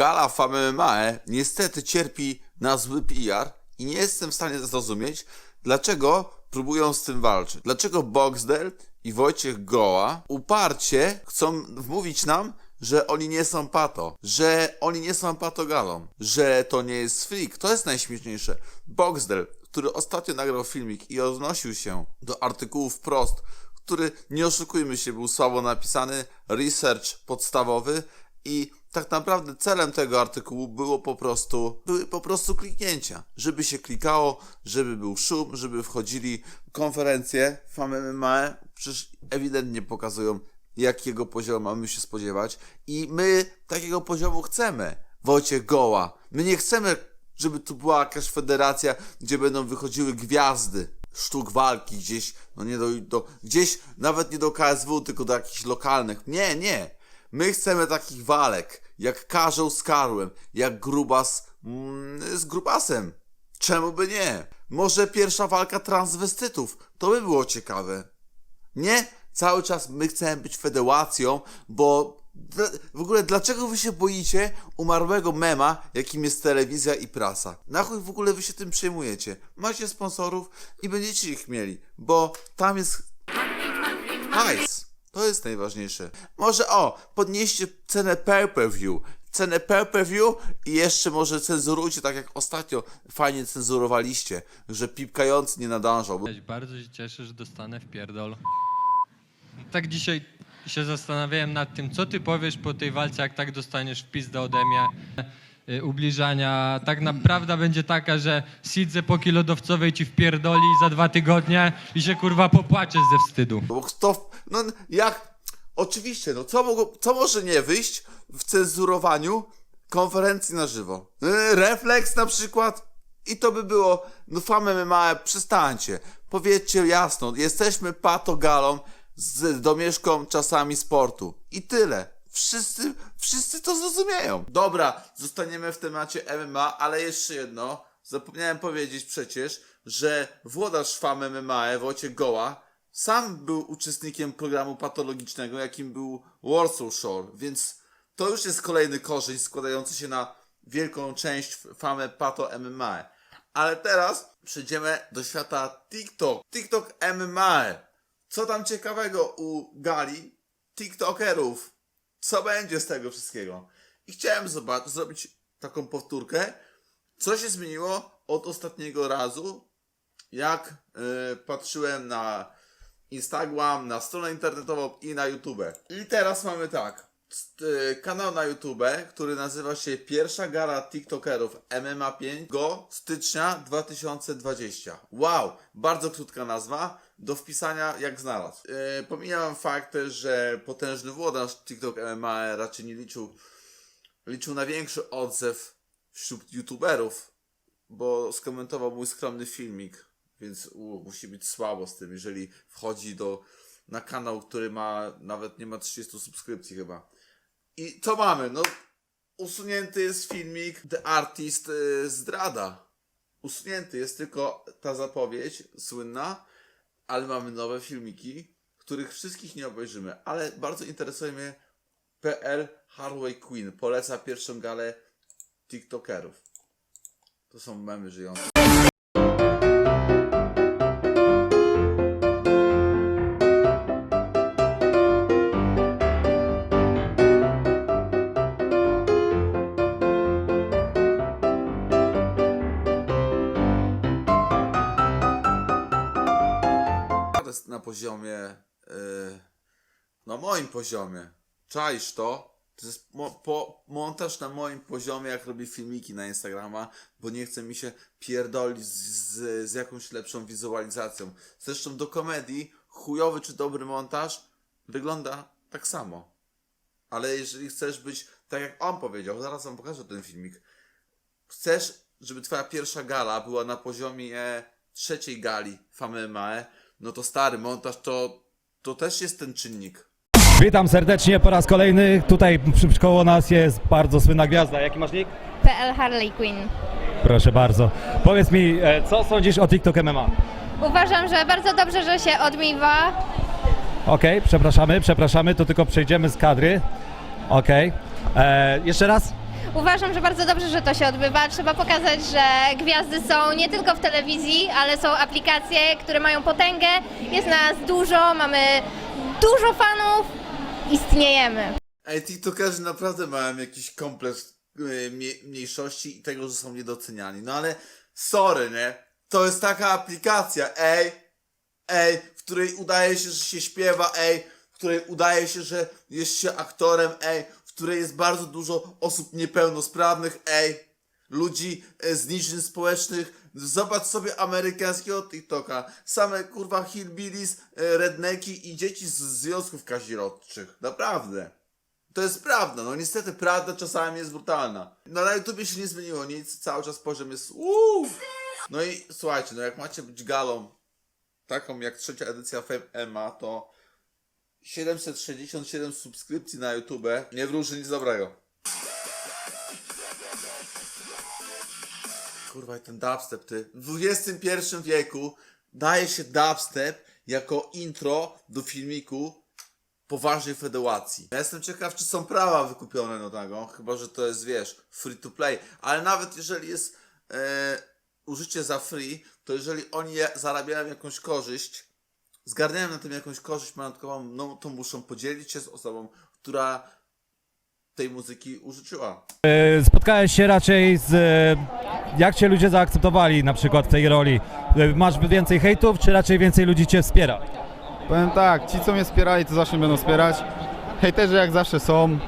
Gala Fame Mae niestety cierpi na zły PR i nie jestem w stanie zrozumieć, dlaczego próbują z tym walczyć. Dlaczego Boxdel i Wojciech Goła uparcie chcą wmówić nam, że oni nie są pato, że oni nie są patogalą, że to nie jest freak. To jest najśmieszniejsze. Boxdel, który ostatnio nagrał filmik i odnosił się do artykułów wprost, który, nie oszukujmy się, był słabo napisany, research podstawowy i tak naprawdę celem tego artykułu było po prostu, były po prostu kliknięcia. Żeby się klikało, żeby był szum, żeby wchodzili konferencje FAMMMAE, przecież ewidentnie pokazują, jakiego poziomu mamy się spodziewać i my takiego poziomu chcemy. Wojciech Goła. My nie chcemy, żeby tu była jakaś federacja, gdzie będą wychodziły gwiazdy sztuk walki gdzieś, no nie do, do gdzieś nawet nie do KSW, tylko do jakichś lokalnych. Nie, nie. My chcemy takich walek, jak Karzeł z Karłem, jak Grubas mm, z Grubasem. Czemu by nie? Może pierwsza walka transwestytów, to by było ciekawe. Nie? Cały czas my chcemy być federacją, bo w ogóle dlaczego wy się boicie umarłego mema, jakim jest telewizja i prasa? Na chuj w ogóle wy się tym przejmujecie? Macie sponsorów i będziecie ich mieli, bo tam jest hajs. To jest najważniejsze. Może o, podnieście cenę pay-per-view. Cenę pay-per-view i jeszcze może cenzurujcie, tak jak ostatnio fajnie cenzurowaliście, że pipkający nie nadążał. Bardzo się cieszę, że dostanę w pierdol. Tak dzisiaj się zastanawiałem nad tym, co ty powiesz po tej walce, jak tak dostaniesz w pizdę ode mnie. Y, Ubliżania. Tak naprawdę będzie taka, że siedzę po kilodowcowej ci wpierdoli za dwa tygodnie i się kurwa popłaczesz ze wstydu. Bo kto. No jak. Oczywiście, no co, mogło, co może nie wyjść w cenzurowaniu konferencji na żywo? Yy, Refleks na przykład? I to by było. No famę małe, przestańcie. Powiedzcie jasno, jesteśmy patogalą z domieszką czasami sportu. I tyle. Wszyscy, wszyscy to zrozumieją. Dobra, zostaniemy w temacie MMA, ale jeszcze jedno. Zapomniałem powiedzieć przecież, że włodarz fam MMA, Wojciech Goła, sam był uczestnikiem programu patologicznego, jakim był Warsaw Shore, więc to już jest kolejny korzeń składający się na wielką część famę pato MMA. Ale teraz przejdziemy do świata TikTok. TikTok MMA. Co tam ciekawego u gali TikTokerów? Co będzie z tego wszystkiego? I chciałem zobaczyć, zrobić taką powtórkę, co się zmieniło od ostatniego razu, jak y, patrzyłem na Instagram, na stronę internetową i na YouTube. I teraz mamy tak. Y, Kanał na YouTube, który nazywa się Pierwsza Gara TikTokerów MMA 5 go stycznia 2020. Wow, bardzo krótka nazwa, do wpisania jak znalazł. Yy, pomijam fakt, że potężny włodarz TikTok MMA raczej nie liczył, liczył na większy odzew wśród YouTuberów, bo skomentował mój skromny filmik, więc u, musi być słabo z tym, jeżeli wchodzi do, na kanał, który ma, nawet nie ma 30 subskrypcji chyba. I co mamy? No, usunięty jest filmik The Artist y, zdrada. Usunięty jest tylko ta zapowiedź słynna, ale mamy nowe filmiki, których wszystkich nie obejrzymy, ale bardzo interesuje mnie PL Harway Queen. Poleca pierwszą galę TikTokerów. To są memy żyjące. Poziomie, yy, na moim poziomie. Czaisz to? To jest mo, po, montaż na moim poziomie, jak robię filmiki na Instagrama, bo nie chce mi się pierdolić z, z, z jakąś lepszą wizualizacją. Zresztą do komedii chujowy czy dobry montaż wygląda tak samo. Ale jeżeli chcesz być, tak jak on powiedział, zaraz wam pokażę ten filmik. Chcesz, żeby twoja pierwsza gala była na poziomie trzeciej gali Fame Mae, no to stary montaż to, to też jest ten czynnik. Witam serdecznie po raz kolejny. Tutaj przy, koło nas jest bardzo słynna gwiazda. Jaki masz nick? PL Harley Quinn. Proszę bardzo. Powiedz mi, e, co sądzisz o TikTok MMA? Uważam, że bardzo dobrze, że się odmywa. Okej, przepraszamy, przepraszamy, to tylko przejdziemy z kadry. Okej. E, Jeszcze raz? Uważam, że bardzo dobrze, że to się odbywa. Trzeba pokazać, że gwiazdy są nie tylko w telewizji, ale są aplikacje, które mają potęgę. Jest nas dużo, mamy dużo fanów, istniejemy. Ej, TikTokerzy naprawdę mają jakiś kompleks mie- mniejszości i tego, że są niedoceniani. No ale sorry, nie? To jest taka aplikacja, ej, ej, w której udaje się, że się śpiewa, ej, w której udaje się, że jest się aktorem, ej, której jest bardzo dużo osób niepełnosprawnych, ej, ludzi e, z niszyn społecznych. Zobacz sobie amerykańskiego TikToka. Same kurwa hillbillies, e, redneki i dzieci z związków kazirodczych. Naprawdę. To jest prawda, no niestety prawda czasami jest brutalna. No na YouTubie się nie zmieniło nic, cały czas poziom jest uuu. No i słuchajcie, no jak macie być galą taką jak trzecia edycja Fame Emma, to 767 subskrypcji na YouTube nie wróży nic dobrego. Kurwa, ten dubstep, ty. W XXI wieku daje się dubstep jako intro do filmiku poważnej federacji. Ja jestem ciekaw, czy są prawa wykupione do tego, chyba, że to jest, wiesz, free to play. Ale nawet jeżeli jest e, użycie za free, to jeżeli oni zarabiają jakąś korzyść, zgarniają na tym jakąś korzyść majątkową, no to muszą podzielić się z osobą, która tej muzyki użyczyła. E, Spotkałeś się raczej z... e, Jak cię ludzie zaakceptowali na przykład w tej roli? E, Masz więcej hejtów, czy raczej więcej ludzi cię wspiera? Powiem tak, ci co mnie wspierali, to zawsze mnie będą wspierać. Hejterzy jak zawsze są,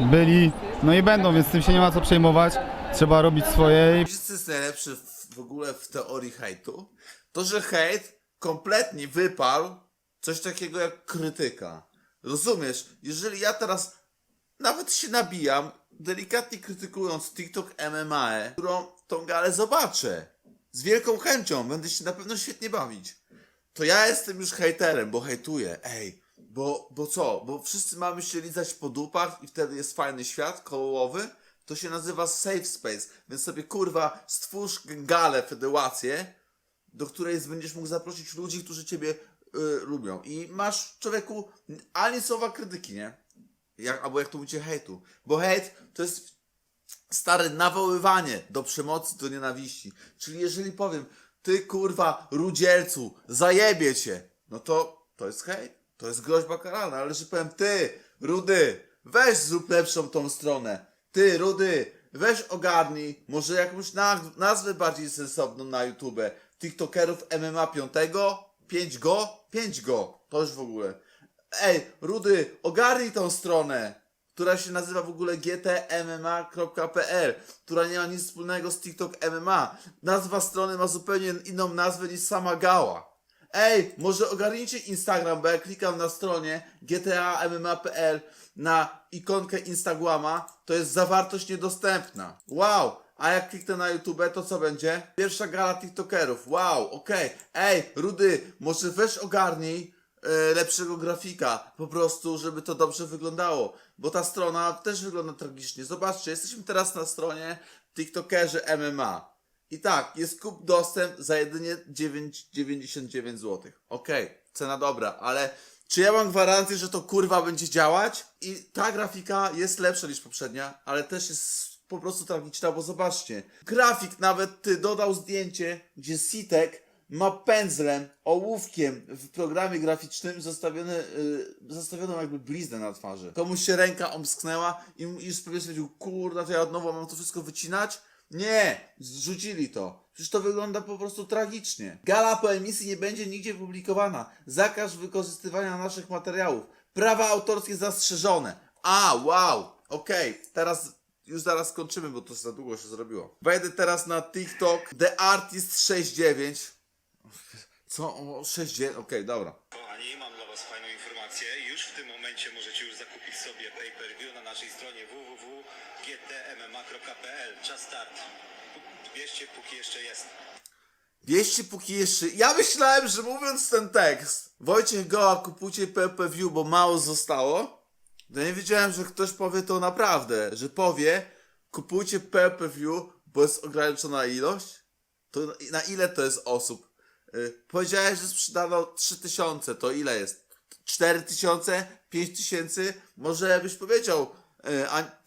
byli, no i będą, więc tym się nie ma co przejmować. Trzeba robić swoje i co jest najlepsze w, w ogóle w teorii hejtu? To, że hejt kompletnie wyparł coś takiego jak krytyka. Rozumiesz? Jeżeli ja teraz nawet się nabijam, delikatnie krytykując TikTok MMA, którą tą galę zobaczę. Z wielką chęcią, będę się na pewno świetnie bawić. To ja jestem już hejterem, bo hejtuję. Ej, bo, bo co? Bo wszyscy mamy się lizać po dupach i wtedy jest fajny świat kołowy. To się nazywa safe space. Więc sobie kurwa stwórz galę, federację, do której będziesz mógł zaprosić ludzi, którzy ciebie y, lubią. I masz człowieku ani słowa krytyki, nie? Jak, albo jak to mówicie hejtu. Bo hejt to jest stare nawoływanie do przemocy, do nienawiści. Czyli jeżeli powiem, ty kurwa rudzielcu, zajebie cię, no to to jest hejt, to jest groźba karalna, ale że powiem, ty rudy, weź zrób lepszą tą stronę, ty rudy, weź ogarnij, może jakąś na, nazwę bardziej sensowną na YouTube, tiktokerów MMA 5, 5 go, 5 go, to już w ogóle. Ej, Rudy, ogarnij tą stronę, która się nazywa w ogóle gtmma.pl, która nie ma nic wspólnego z TikTok MMA. Nazwa strony ma zupełnie inną nazwę niż sama gała. Ej, może ogarnijcie Instagram, bo jak klikam na stronie gtamma.pl na ikonkę Instagrama, to jest zawartość niedostępna. Wow! A jak kliknę na YouTube, to co będzie? Pierwsza gala TikTokerów. Wow, okej. Ej, Rudy, może weź ogarnij e, lepszego grafika, po prostu, żeby to dobrze wyglądało, bo ta strona też wygląda tragicznie. Zobaczcie, jesteśmy teraz na stronie TikTokerzy MMA. I tak, jest kup dostęp za jedynie 9,99 zł. Okej, cena dobra, ale czy ja mam gwarancję, że to kurwa będzie działać? I ta grafika jest lepsza niż poprzednia, ale też jest po prostu tragiczna, bo zobaczcie. Grafik nawet ty dodał zdjęcie, gdzie Sitek ma pędzlem, ołówkiem w programie graficznym zostawiony, yy, zostawioną jakby bliznę na twarzy. Komuś się ręka omsknęła i już sobie stwierdził, kurna, to ja od nowa mam to wszystko wycinać? Nie! Zrzucili to. Przecież to wygląda po prostu tragicznie. Gala po emisji nie będzie nigdzie publikowana. Zakaz wykorzystywania naszych materiałów. Prawa autorskie zastrzeżone. A, wow! Okej, teraz już zaraz skończymy, bo to za długo się zrobiło. Wejdę teraz na TikTok The Artist 69. Co? O, 69? Okej, dobra. Kochani, mam Was fajną informację. Już w tym momencie możecie już zakupić sobie pay-per-view na naszej stronie www.gtmma.pl. Czas start. Bierzcie, póki jeszcze jest. Bierzcie póki jeszcze. Ja myślałem, że mówiąc ten tekst, Wojciech Goła kupujcie PPV, bo mało zostało. To nie wiedziałem, że ktoś powie to naprawdę, że powie kupujcie PPV, bo jest ograniczona ilość. To na- na ile to jest osób? Y, powiedziałeś, że sprzedano 3000, to ile jest? 4000? 5000? Może byś powiedział, y, a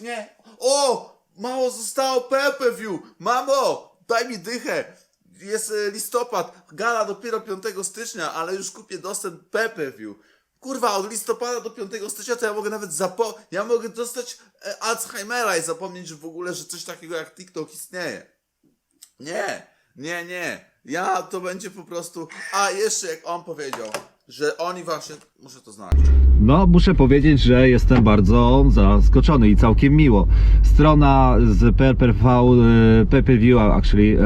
Nie. O! Mało zostało pay-per-view. Mamo, daj mi dychę. Jest e, listopad, gala dopiero 5 stycznia, ale już kupię dostęp pay-per-view. Kurwa, od listopada do 5 stycznia to ja mogę nawet zapo... Ja mogę dostać e, Alzheimera i zapomnieć w ogóle, że coś takiego jak TikTok istnieje. Nie, nie, nie. Ja to będzie po prostu. A jeszcze jak on powiedział, że oni właśnie. Muszę to znaleźć. No, muszę powiedzieć, że jestem bardzo zaskoczony i całkiem miło. Strona z PRPV, e, pay-per-view, actually,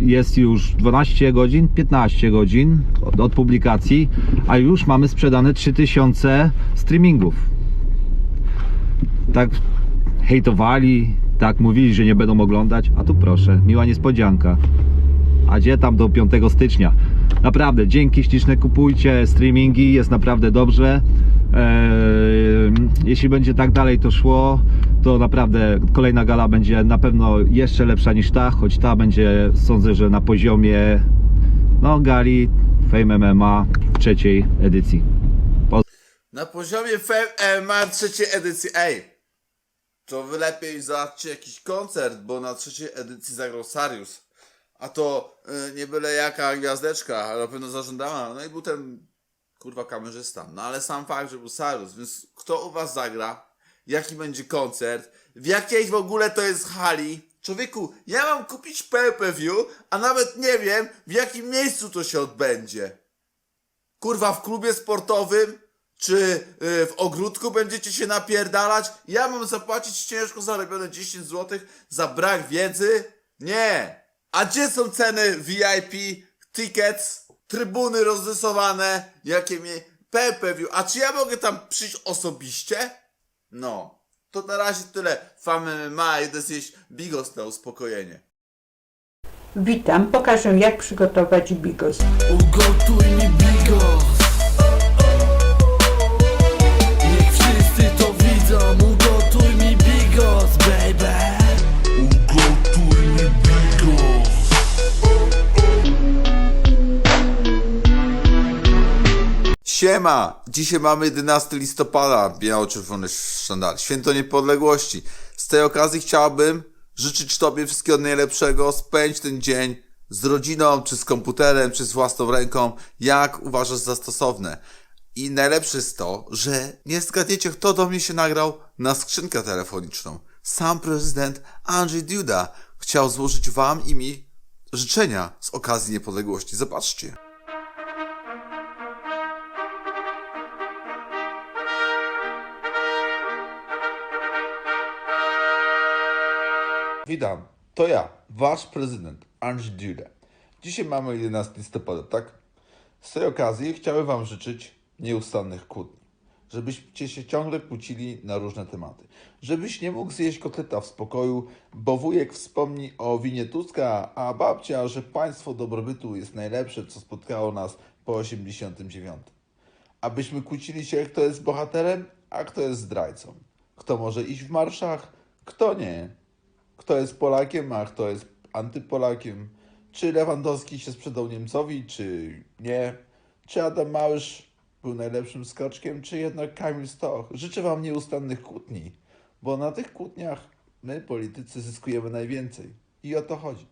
jest już 12 godzin, 15 godzin od, od publikacji, a już mamy sprzedane 3000 streamingów. Tak hejtowali, tak mówili, że nie będą oglądać, a tu proszę, miła niespodzianka. A gdzie tam do 5 stycznia? Naprawdę, dzięki śliczne kupujcie streamingi, jest naprawdę dobrze. Eee, jeśli będzie tak dalej to szło, to naprawdę kolejna gala będzie na pewno jeszcze lepsza niż ta, choć ta będzie sądzę, że na poziomie no gali Fame MMA w trzeciej edycji. Na poziomie FM ma trzeciej edycji. Ej, to wy lepiej zobaczcie jakiś koncert, bo na trzeciej edycji zagrał Sarius. A to y, nie byle jaka gwiazdeczka, ale na pewno zażądała. No i był ten kurwa kamerzysta. No ale sam fakt, że był Sarius, więc kto u was zagra? Jaki będzie koncert? W jakiej w ogóle to jest hali? Człowieku, ja mam kupić pay-per-view, a nawet nie wiem w jakim miejscu to się odbędzie. Kurwa, w klubie sportowym? Czy y, w ogródku będziecie się napierdalać? Ja mam zapłacić ciężko zarobione 10 zł za brak wiedzy? Nie! A gdzie są ceny VIP, tickets, trybuny rozrysowane, jakie mi pay-per-view? A czy ja mogę tam przyjść osobiście? No. To na razie tyle. Famy ma idę zjeść bigos na uspokojenie. Witam, pokażę jak przygotować bigos. Ugotuj mi bigos Siema! Dzisiaj mamy 11 listopada, biało-czerwony sztandar, święto niepodległości. Z tej okazji chciałbym życzyć Tobie wszystkiego najlepszego, spędź ten dzień z rodziną, czy z komputerem, czy z własną ręką, jak uważasz za stosowne. I najlepsze jest to, że nie zgadniecie, kto do mnie się nagrał na skrzynkę telefoniczną. Sam prezydent Andrzej Duda chciał złożyć Wam i mi życzenia z okazji niepodległości. Zobaczcie. Witam, to ja, wasz prezydent Andrzej Duda. Dzisiaj mamy 11 listopada, tak? Z tej okazji chciałem wam życzyć nieustannych kłótni. Żebyście się ciągle kłócili na różne tematy. Żebyś nie mógł zjeść kotleta w spokoju, bo wujek wspomni o winie Tuska, a babcia, że państwo dobrobytu jest najlepsze, co spotkało nas po 89. Abyśmy kłócili się, kto jest bohaterem, a kto jest zdrajcą. Kto może iść w marszach, kto nie. Kto jest Polakiem, a kto jest antypolakiem. Czy Lewandowski się sprzedał Niemcowi, czy nie. Czy Adam Małysz był najlepszym skoczkiem, czy jednak Kamil Stoch. Życzę Wam nieustannych kłótni, bo na tych kłótniach my, politycy, zyskujemy najwięcej. I o to chodzi.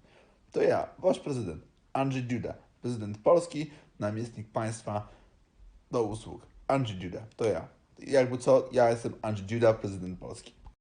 To ja, Wasz prezydent, Andrzej Duda, prezydent Polski, namiestnik państwa, do usług. Andrzej Duda, to ja. Jakby co, ja jestem Andrzej Duda, prezydent Polski.